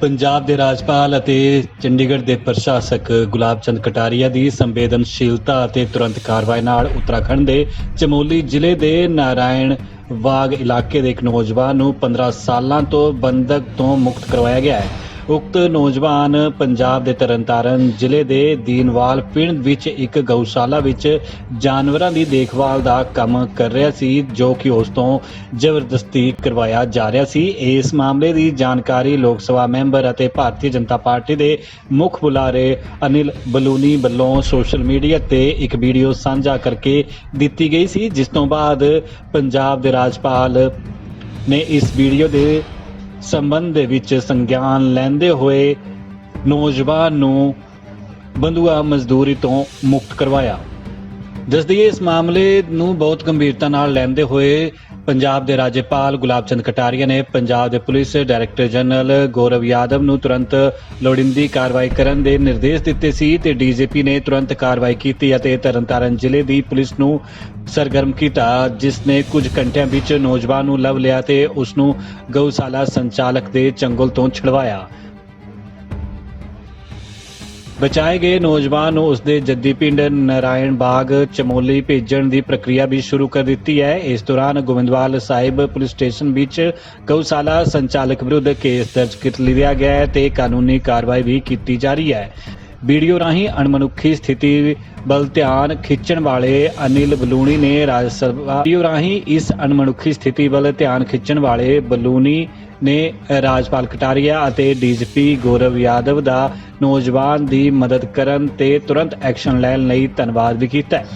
ਪੰਜਾਬ ਦੇ ਰਾਜਪਾਲ ਅਤੇ ਚੰਡੀਗੜ੍ਹ ਦੇ ਪ੍ਰਸ਼ਾਸਕ ਗੁਲਾਬ ਚੰਦ ਕਟਾਰੀਆ ਦੀ ਸੰਵੇਦਨਸ਼ੀਲਤਾ ਅਤੇ ਤੁਰੰਤ ਕਾਰਵਾਈ ਨਾਲ ਉੱਤਰਾਖੰਡ ਦੇ ਚਮੋਲੀ ਜ਼ਿਲ੍ਹੇ ਦੇ ਨਾਰਾਇਣ ਬਾਗ ਇਲਾਕੇ ਦੇ ਇੱਕ ਨੌਜਵਾਨ ਨੂੰ 15 ਸਾਲਾਂ ਤੋਂ ਬੰਦਕ ਤੋਂ ਮੁਕਤ ਕਰਵਾਇਆ ਗਿਆ ਹੈ। ਉਕਤ ਨੌਜਵਾਨ ਪੰਜਾਬ ਦੇ ਤਰਨਤਾਰਨ ਜ਼ਿਲ੍ਹੇ ਦੇ ਦੀਨਵਾਲ ਪਿੰਡ ਵਿੱਚ ਇੱਕ ਗਊਸ਼ਾਲਾ ਵਿੱਚ ਜਾਨਵਰਾਂ ਦੀ ਦੇਖਭਾਲ ਦਾ ਕੰਮ ਕਰ ਰਿਹਾ ਸੀ, ਜੋ ਕਿ ਉਸ ਤੋਂ ਜ਼ਬਰਦਸਤੀ ਕਰਵਾਇਆ ਜਾ ਰਿਹਾ ਸੀ। ਇਸ ਮਾਮਲੇ ਦੀ ਜਾਣਕਾਰੀ ਲੋਕ ਸਭਾ ਮੈਂਬਰ ਅਤੇ ਭਾਰਤੀ ਜਨਤਾ ਪਾਰਟੀ ਦੇ ਮੁੱਖ ਬੁਲਾਰੇ ਅਨਿਲ ਬਲੂਨੀ ਵੱਲੋਂ ਸੋਸ਼ਲ ਮੀਡੀਆ ਤੇ ਇੱਕ ਵੀਡੀਓ ਸਾਂਝਾ ਕਰਕੇ ਦਿੱਤੀ ਗਈ ਸੀ, ਜਿਸ ਤੋਂ ਬਾਅਦ ਪੰਜਾਬ ਦੇ ਰਾਜਪਾਲ ਨੇ ਇਸ ਵੀਡੀਓ ਦੇ ਸੰਬੰਧ ਦੇ ਵਿੱਚ ਸੰਗਿਆਨ ਲੈਂਦੇ ਹੋਏ ਨੌਜਵਾਨ ਨੂੰ ਬੰਦੂਆ ਮਜ਼ਦੂਰੀ ਤੋਂ ਮੁਕਤ ਕਰਵਾਇਆ। ਦੱਸਦੀ ਇਸ ਮਾਮਲੇ ਨੂੰ ਬਹੁਤ ਗੰਭੀਰਤਾ ਨਾਲ ਲੈਂਦੇ ਹੋਏ ਪੰਜਾਬ ਦੇ ਰਾਜਪਾਲ ਗੁਲਾਬ ਚੰਦ ਕਟਾਰੀਆ ਨੇ ਪੰਜਾਬ ਦੇ police director general Gaurav Yadav ਨੂੰ ਤੁਰੰਤ ਲੋੜੀਂਦੀ ਕਾਰਵਾਈ ਕਰਨ ਦੇ ਨਿਰਦੇਸ਼ ਦਿੱਤੇ ਸੀ ਤੇ ਡੀਜੀਪੀ ਨੇ ਤੁਰੰਤ ਕਾਰਵਾਈ ਕੀਤੀ ਅਤੇ ਤਰਨਤਾਰਨ ਜ਼ਿਲ੍ਹੇ ਦੀ ਪੁਲਿਸ ਨੂੰ ਸਰਗਰਮ ਕੀਤਾ, ਜਿਸ ਨੇ ਕੁਝ ਘੰਟਿਆਂ ਵਿੱਚ ਨੌਜਵਾਨ ਨੂੰ ਲਵ ਲਿਆ ਤੇ ਉਸ ਨੂੰ ਗਊਸ਼ਾਲਾ ਸੰਚਾਲਕ ਦੇ ਚੰਗਲ ਤੋਂ ਛੁਡਵਾਇਆ। ਬਚਾਏ ਗਏ ਨੌਜਵਾਨ ਨੂੰ ਉਸਦੇ ਜੱਦੀ ਪਿੰਡ ਨਾਰਾਇਣ ਬਾਗ ਚਮੋਲੀ ਭੇਜਣ ਦੀ ਪ੍ਰਕਿਰਿਆ ਵੀ ਸ਼ੁਰੂ ਕਰ ਦਿੱਤੀ ਹੈ। ਇਸ ਦੌਰਾਨ ਗੋਬਿੰਦਵਾਲ ਸਾਹਿਬ ਪੁਲਿਸ ਸਟੇਸ਼ਨ ਵਿੱਚ ਗਊਸ਼ਾਲਾ ਸੰਚਾਲਕ ਵਿਰੁੱਧ ਕੇਸ ਦਰਜ ਕਰ ਲਿਆ ਗਿਆ ਹੈ ਤੇ ਕਾਨੂੰਨੀ ਕਾਰਵਾਈ ਵੀ ਕੀਤੀ ਜਾ ਰਹੀ ਹੈ। ਵੀਡੀਓ ਰਾਹੀਂ ਅਣਮਨੁੱਖੀ ਸਥਿਤੀ ਵੱਲ ਧਿਆਨ ਖਿੱਚਣ ਵਾਲੇ ਅਨਿਲ ਬਲੂਣੀ ਨੇ ਰਾਜ ਸਭਾ ਵੀਡੀਓ ਰਾਹੀਂ ਇਸ ਅਣਮਨੁੱਖੀ ਸਥਿਤੀ ਵੱਲ ਧਿਆਨ ਖਿੱਚਣ ਵਾਲੇ ਬਲੂਣੀ ਨੇ ਰਾਜਪਾਲ ਕਟਾਰੀਆ ਅਤੇ ਡੀਜੀਪੀ ਗੌਰਵ ਯਾਦਵ ਦਾ ਨੌਜਵਾਨ ਦੀ ਮਦਦ ਕਰਨ ਤੇ ਤੁਰੰਤ ਐਕਸ਼ਨ ਲੈਣ ਲਈ ਧੰਨਵਾਦ ਵੀ ਕੀਤਾ ਹੈ।